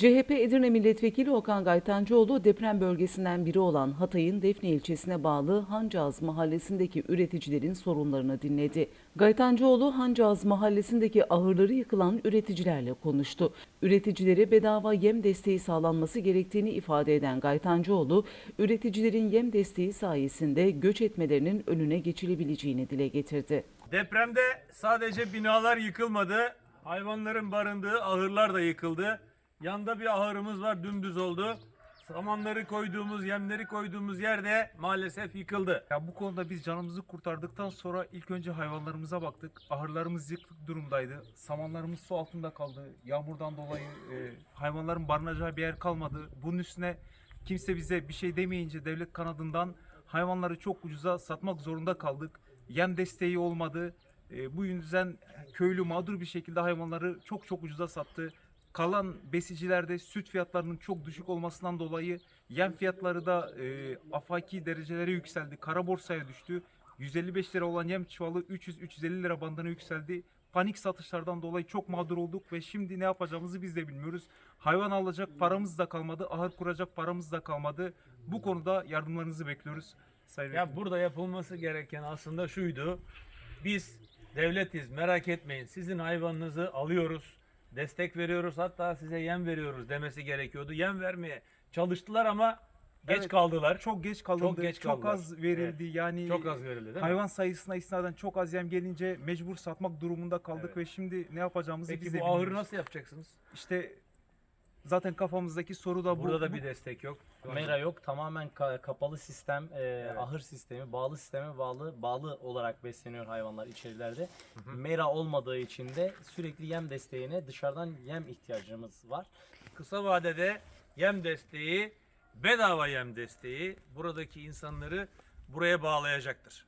CHP Edirne Milletvekili Okan Gaytancıoğlu deprem bölgesinden biri olan Hatay'ın Defne ilçesine bağlı Hancağız mahallesindeki üreticilerin sorunlarını dinledi. Gaytancıoğlu Hancağız mahallesindeki ahırları yıkılan üreticilerle konuştu. Üreticilere bedava yem desteği sağlanması gerektiğini ifade eden Gaytancıoğlu, üreticilerin yem desteği sayesinde göç etmelerinin önüne geçilebileceğini dile getirdi. Depremde sadece binalar yıkılmadı. Hayvanların barındığı ahırlar da yıkıldı. Yanda bir ahırımız var dümdüz oldu. Samanları koyduğumuz, yemleri koyduğumuz yerde maalesef yıkıldı. Ya bu konuda biz canımızı kurtardıktan sonra ilk önce hayvanlarımıza baktık. Ahırlarımız yıkık durumdaydı. Samanlarımız su altında kaldı. Yağmurdan dolayı e, hayvanların barınacağı bir yer kalmadı. Bunun üstüne kimse bize bir şey demeyince devlet kanadından hayvanları çok ucuza satmak zorunda kaldık. Yem desteği olmadı. E, bu yüzden köylü mağdur bir şekilde hayvanları çok çok ucuza sattı. Kalan besicilerde süt fiyatlarının çok düşük olmasından dolayı yem fiyatları da e, afaki derecelere yükseldi. Kara borsaya düştü. 155 lira olan yem çuvalı 300-350 lira bandına yükseldi. Panik satışlardan dolayı çok mağdur olduk ve şimdi ne yapacağımızı biz de bilmiyoruz. Hayvan alacak paramız da kalmadı, ahır kuracak paramız da kalmadı. Bu konuda yardımlarınızı bekliyoruz. Sayın Ya burada yapılması gereken aslında şuydu. Biz devletiz merak etmeyin. Sizin hayvanınızı alıyoruz. Destek veriyoruz hatta size yem veriyoruz demesi gerekiyordu. Yem vermeye çalıştılar ama geç Evet, kaldılar. Çok geç kalındı. Çok geç çok kaldılar. az verildi. Yani Çok az verildi değil mi? Hayvan sayısına istinaden çok az yem gelince mecbur satmak durumunda kaldık Evet. ve şimdi ne yapacağımızı biz Peki de bu ahırı bilmiyoruz. nasıl yapacaksınız? İşte zaten kafamızdaki soru da bu. Burada da bir destek yok. Mera yok. Tamamen ka- kapalı sistem, e, ahır sistemi, bağlı sisteme bağlı bağlı olarak besleniyor hayvanlar içerilerde. Mera olmadığı için de sürekli yem desteğine dışarıdan yem ihtiyacımız var. Kısa vadede yem desteği, bedava yem desteği buradaki insanları buraya bağlayacaktır.